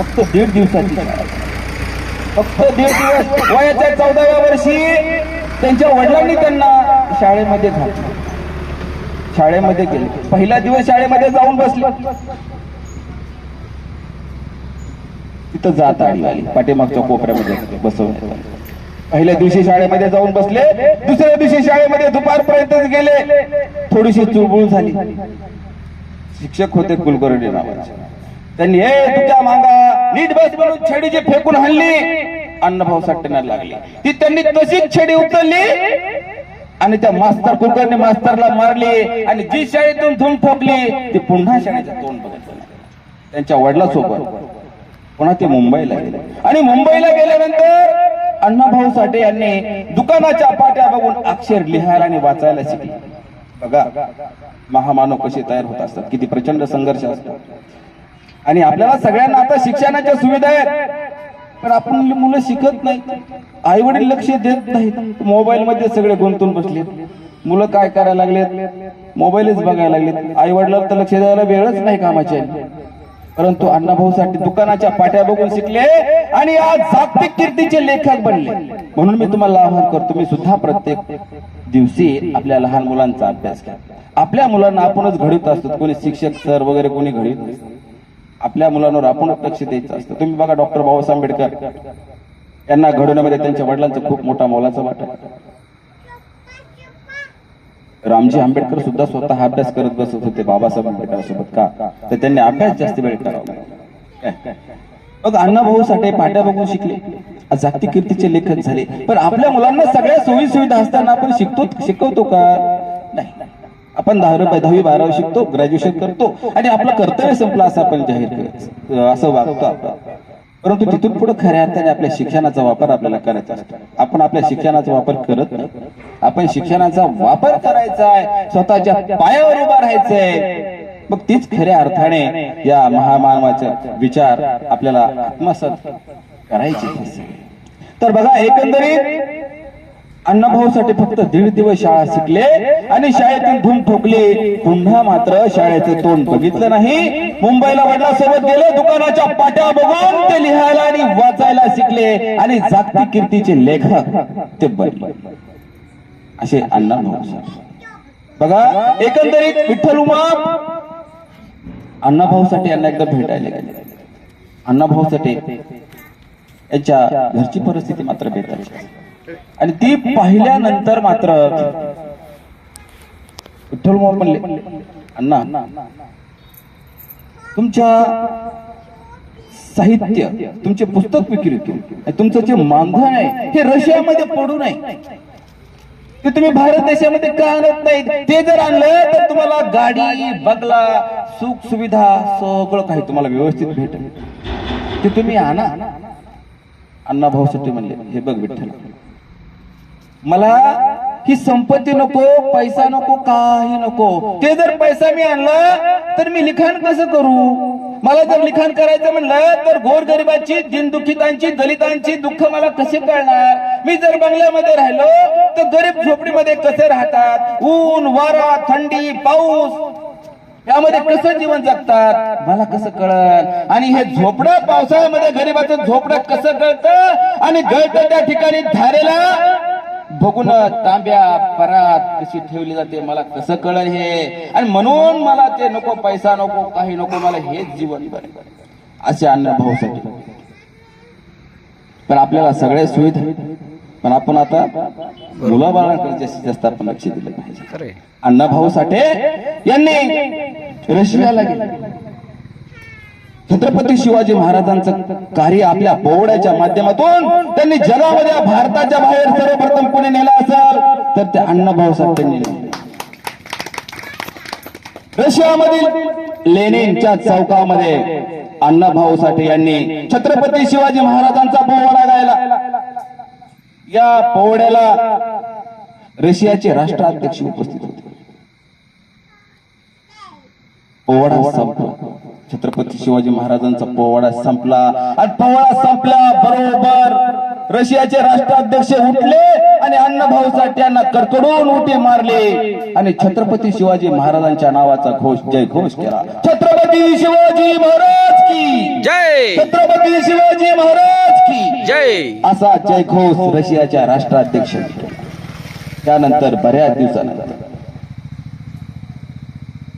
फक्त दीड दिवसाची. फक्त दीड दिवस वयाच्या चौदाव्या वर्षी त्यांच्या वडिलांनी त्यांना शाळेमध्ये घातलं. शाळेमध्ये गेले. पहिला दिवस शाळेमध्ये जाऊन बसले. तिथं जात आली आली. पाठीमागच्या कोपऱ्यामध्ये बसवण्यात पहिल्या दिवशी शाळेमध्ये जाऊन बसले. दुसऱ्या दिवशी शाळेमध्ये दुपारपर्यंतच गेले. थोडीशी चुळबुळ झाली. शिक्षक होते कुलकर्णी नावाचे. त्यांनी हे तुझ्या मांगा नीट बस म्हणून जे फेकून हल्ली अण्णाभाऊ सट्टण्याला लागली. ती त्यांनी तशीच छडी उचलली आणि त्या मास्तर कुकरने मास्तरला मारली आणि जी शाळेतून धूम ठोकली ती पुन्हा शाळेच्या तोंड बघत त्यांच्या वडिलासोबत पुन्हा ते मुंबईला गेले. आणि मुंबईला गेल्यानंतर अण्णाभाऊ साठे यांनी दुकानाच्या पाट्या बघून अक्षर लिहायला आणि वाचायला शिकले. बघा महामानव कसे तयार होत असतात किती प्रचंड संघर्ष असतो आणि आपल्याला सगळ्यांना आता शिक्षणाच्या सुविधा आहेत. पण आपण मुलं शिकत नाही आई वडील लक्ष देत नाहीत. मोबाईल मध्ये सगळे गुंतून बसले मुलं काय करायला लागलेत? मोबाईलच बघायला लागलेत. आई वडिलांना तर लक्ष द्यायला वेळच नाही कामाचे. परंतु अण्णाभाऊसाठी दुकानाच्या पाट्या बघून शिकले आणि आज जागतिक कीर्तीचे लेखक बनले. म्हणून मी तुम्हाला आवाहन करतो मी सुद्धा प्रत्येक दिवशी आपल्या लहान मुलांचा अभ्यास करा आपल्या मुलांना आपणच घडवत असतो. कोणी शिक्षक सर वगैरे कोणी घडवत आपल्या मुलांवर आपण लक्ष द्यायचं असतं. तुम्ही बघा डॉक्टर बाबासाहेब आंबेडकर. यांना घडवण्यामध्ये त्यांच्या वडिलांचा खूप मोठा मोलाचा वाटा रामजी आंबेडकर सुद्धा स्वतः अभ्यास करत बसत होते बाबासाहेब आंबेडकर सोबत का? तर त्यांनी अभ्यास जास्त वेळ करावा. मग अण्णाभाऊ साठे पाट्या बघून शिकले. जागतिक कीर्तीचे लेखक झाले. पण आपल्या मुलांना सगळ्या सोयी सुविधा असताना आपण शिकतो शिकवतो का? आपण दहावी दहावी बारावी शिकतो ग्रॅज्युएशन करतो आणि आपलं कर्तव्य संपलं असं आपण जाहीर असं वागतो आपण. परंतु तिथून पुढे खऱ्या अर्थाने आपल्या शिक्षणाचा वापर आपल्याला करायचा असतो. आपण आपल्या शिक्षणाचा वापर करत नाही. आपण शिक्षणाचा वापर करायचा आहे. स्वतःच्या पायावर उभा राहायचंय. मग तीच खऱ्या अर्थाने या महामानवाचे विचार आपल्याला आत्मसात करायचे तर बघा एकंदरीत अण्णाभाऊसाठी फक्त दीड दिवस शाळा शिकले आणि शाळेतून धूम ठोकले. पुन्हा मात्र शाळेचे तोंड बघितलं नाही. मुंबईला वडिलासोबत गेले. दुकानाच्या पाट्या बघून ते लिहायला आणि वाचायला शिकले. आणि जागतिक कीर्तीचे लेखक ते बनले. असे अण्णाभाऊ बघा एकंदरीत विठ्ठल उमा अण्णाभाऊसाठी यांना एकदा भेटायला गेले. अण्णाभाऊसाठी यांच्या घरची परिस्थिती मात्र बेताची आणि ती पाहिल्यानंतर मात्र विठ्ठल मोर म्हणले अण्णा तुमच्या साहित्य तुमचे पुस्तक विक्री तुमचं जे मानधन आहे हे रशियामध्ये पडू नये. ते तुम्ही भारत देशामध्ये का आणत नाही ते जर आणलं तर तुम्हाला गाडी बंगला सुख सुविधा सगळं काही तुम्हाला व्यवस्थित भेटेल. ते तुम्ही आणा. अण्णा भाऊसाठी म्हणले हे बघ विठ्ठल मला ही संपत्ती नको पैसा नको काही नको. ते जर पैसा मी आणला तर मी लिखाण कसं करू? मला जर लिखाण करायचं म्हणलं तर गोरगरिबाची दिनदुखितांची दलितांची दुःख मला कसे कळणार? मी जर बंगल्यामध्ये राहिलो तर गरीब झोपडीमध्ये कसे राहतात? ऊन वारा थंडी पाऊस यामध्ये कसं जीवन जगतात? मला कसं कळत आणि हे झोपडं पावसाळ्यामध्ये गरीबाचं झोपडं कसं कळतं आणि गळत त्या ठिकाणी धारेला बघून तांब्या परात कशी ठेवली जाते मला कसं कळल हे? आणि म्हणून मला ते नको पैसा नको काही नको मला हेच जीवन बरे असे अन्न भाऊसाठी. पण आपल्याला सगळ्या सुविधा. पण आपण आता मुलाबाळांकडे जास्तीत जास्त आपण लक्ष दिलं पाहिजे. अण्णाभाऊ साठे यांनी रशियाला गेले. छत्रपती शिवाजी महाराजांचं कार्य आपल्या पोवड्याच्या माध्यमातून त्यांनी जगामध्ये भारताच्या बाहेर सर्वप्रथम कोणी नेलं असेल तर ते अण्णाभाऊ साठे नेले. रशियामधील लेनिनच्या चौकामध्ये अण्णाभाऊ साठे यांनी छत्रपती शिवाजी महाराजांचा पोवाडा गायला. या पोवड्याला रशियाचे राष्ट्राध्यक्ष उपस्थित होते. पोवाडा संपला. छत्रपती शिवाजी महाराजांचा पोवाडा संपला. आणि पोवाडा संपला बरोबर. रशियाचे राष्ट्राध्यक्ष उठले आणि अण्णाभाऊ साठे यांना कडकडून उठी मारले. आणि छत्रपती शिवाजी महाराजांच्या नावाचा घोष जय घोष केला. छत्रपती शिवाजी महाराज की. जय. छत्रपती शिवाजी महाराज की. जय. असा जयघोष रशियाच्या राष्ट्राध्यक्ष. त्यानंतर बऱ्याच दिवसानंतर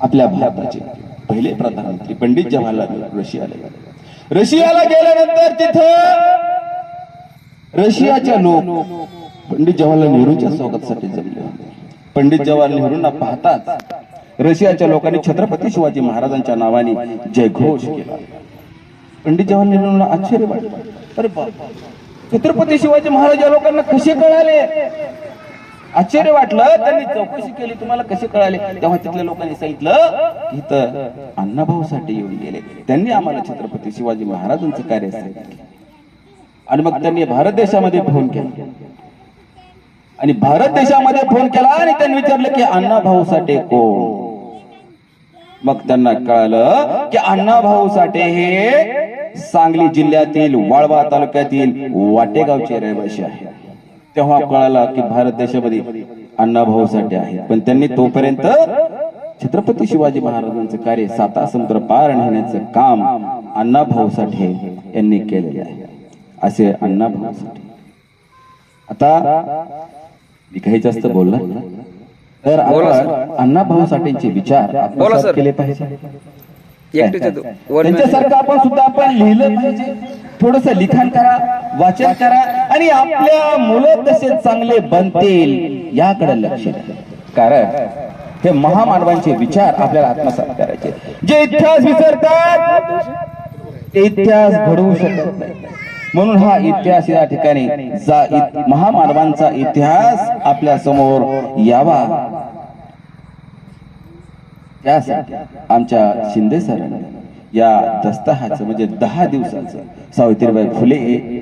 आपल्या भारताचे. पहिले प्रधानमंत्री पंडित जवाहरलाल नेहरू रशियाला गेले. रशियाला गेल्यानंतर तिथं रशियाच्या लोक पंडित जवाहरलाल नेहरूंच्या स्वागतासाठी जमले होते. पंडित जवाहरलाल नेहरूंना पाहताच रशियाच्या लोकांनी छत्रपती शिवाजी महाराजांच्या नावाने जयघोष केला. पंडित जवाहरलाल नेहरूंना आश्चर्य वाटलं. अरे छत्रपती शिवाजी महाराज या लोकांना कसे कळाले? आश्चर्य वाटलं त्यांनी चौकशी केली तुम्हाला कसे कळाले? तेव्हा तिथल्या लोकांनी सांगितलं की इथं अण्णाभाऊसाठी येऊन गेले. त्यांनी आम्हाला छत्रपती शिवाजी महाराजांचं कार्य सांगितलं. आणि मग त्यांनी भारत देशामध्ये फोन केला. आणि भारत देशामध्ये फोन केला आणि त्यांनी विचारलं की अण्णाभाऊ साठे कोण? मग त्यांना कळालं की अण्णाभाऊ साठे हे सांगली जिल्ह्यातील वाळवा तालुक्यातील वाटेगावचे रहिवासी आहेत. तेव्हा कळाला की भारत देशामध्ये अण्णाभाऊ साठे आहेत पण त्यांनी तोपर्यंत छत्रपती शिवाजी महाराजांचं कार्य साता समुद्र पार नेण्याचं काम अण्णाभाऊ साठे यांनी केलेले आहे. असे अण्णाभाऊ साठे आता मी काही जास्त नाही. तर आपण अण्णाभाऊ साठेंचे विचार सर. केले पाहिजे. त्यांच्यासारखं आपण सुद्धा आपण लिहिलं पाहिजे. थोडस लिखाण करा वाचन करा. आणि आपल्या मुलं तसे चांगले बनतील याकडे लक्ष द्या. कारण हे महामानवांचे विचार आपल्याला आत्मसात करायचे जे इतिहास विसरतात ते इतिहास घडवू शकत नाही. म्हणून हा इतिहास या ठिकाणी महामानवांचा इतिहास आपल्यासमोर यावा. त्यासाठी आमच्या शिंदे सरांनी या दस्ताहाचं म्हणजे दहा दिवसाचं. सावित्रीबाई फुले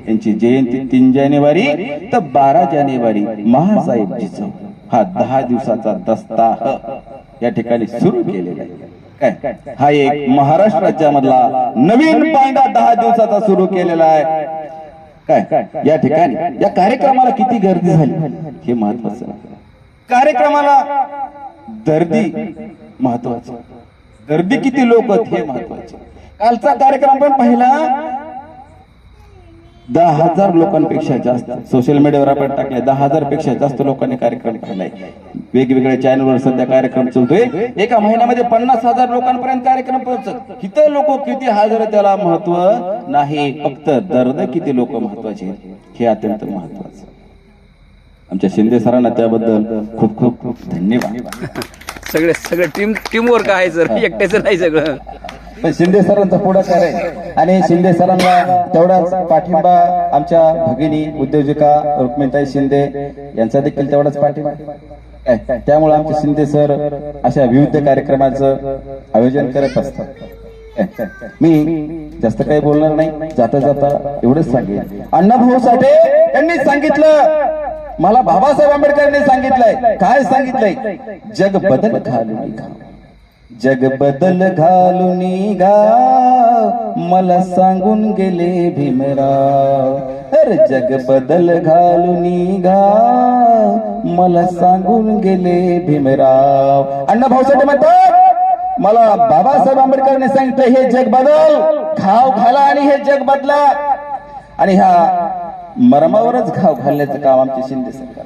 यांची जयंती तीन जानेवारी तर बारा जानेवारी महासाहेबजीचं. हा दहा दिवसाचा दस्ताह या ठिकाणी सुरू केलेला आहे. काय? हा एक महाराष्ट्र राज्यामधला नवीन पायंडा दहा दिवसाचा सुरू केलेला आहे. काय? या ठिकाणी या कार्यक्रमाला किती गर्दी झाली? हे महत्वाचं कार्यक्रमाला गर्दी महत्वाचं गर्दी किती लोक हे महत्त्वाचे. कालचा कार्यक्रम पण पाहिला. दहा हजार लोकांपेक्षा जास्त. सोशल मीडियावर आपण टाकले दहा हजारपेक्षा जास्त लोकांनी कार्यक्रम पाहिलाय वेगवेगळ्या चॅनलवर सध्या कार्यक्रम चालतोय. एका महिन्यामध्ये पन्नास हजार लोकांपर्यंत कार्यक्रम पोहोचत. किती लोक किती हजर त्याला महत्त्व नाही. फक्त दर्द किती लोक महत्त्वाचे हे अत्यंत महत्वाचं. आमच्या शिंदे सरांना त्याबद्दल खूप खूप धन्यवाद. सगळे सगळे टीम टीम वर्क आहे सर. एकट्याचं नाही सगळं. शिंदे सरांचा पुढाकार आहे? आणि शिंदे सरांना तेवढाच पाठिंबा आमच्या भगिनी उद्योजिका रुक्मिणताई शिंदे यांचा देखील तेवढाच पाठिंबा? त्यामुळे आमचे शिंदे सर अशा विविध कार्यक्रमाचं आयोजन करत असतात? मी जास्त काही बोलणार नाही. जाता जाता एवढंच सांगेन. अण्णाभाऊ साठे यांनी सांगितलं. मला बाबासाहेब आंबेडकरांनी सांगितलंय. काय सांगितलंय? जग बदल घालून जग बदल घालून गा मला सांगून गेले भीमराव. अरे जग बदल घालून गा मला सांगून गेले भीमराव. अण्णा भाऊसाठी म्हणतात मला बाबासाहेब आंबेडकरांनी सांगितलं हे जग बदल. घाव घाला आणि हे जग बदला. आणि ह्या मरमावरच घाव घालण्याचं काम आमचे शिंदे सरकार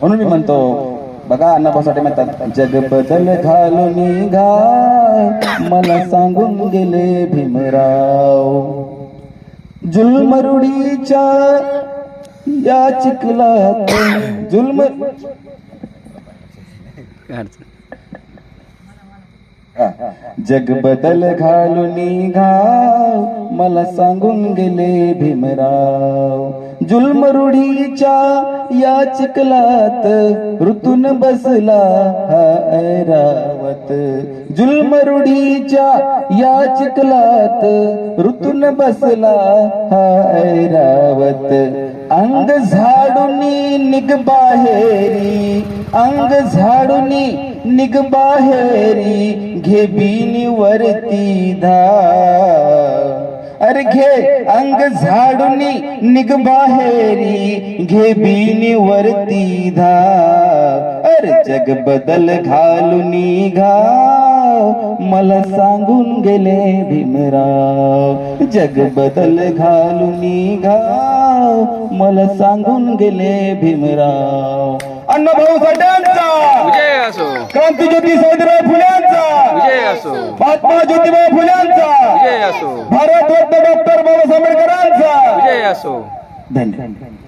म्हणून मी म्हणतो बघा अण्णाभाऊसाठी म्हणतात जग बदल घालून घा मला सांगून गेले भीमराव. जुलमरुडीच्या या चिखलात जुलम जग बदल घालून घाव मला सांगून गेले भीमराव. जुलमरुडीच्या या चिखलात ऋतून बसला हा ऐरावत. जुलमरुडीच्या या चिखलात ऋतून बसला हा ऐरावत. अंग झाडूनी निग बाहेरी अंग झाडूनी निगबाहेरी घे बिनी वरती धा अरे घे अंग झाडूनी निगबाहेरी घे बिनी वरती धा अरे जग बदल घालून घा मला सांगून गेले भीमराव. जग बदल घालून घाव मला सांगून गेले भीमराव. अण्णाभाऊ साठ्यांचा विजय असो. क्रांतीज्योती सावित्रीबाई फुल्यांचा. विजय असो. महात्मा ज्योतिबा फुल्यांचा. विजय असो. भारतरत्न डॉक्टर बाबासाहेब आंबेडकरांचा विजय असो. धन्यवाद.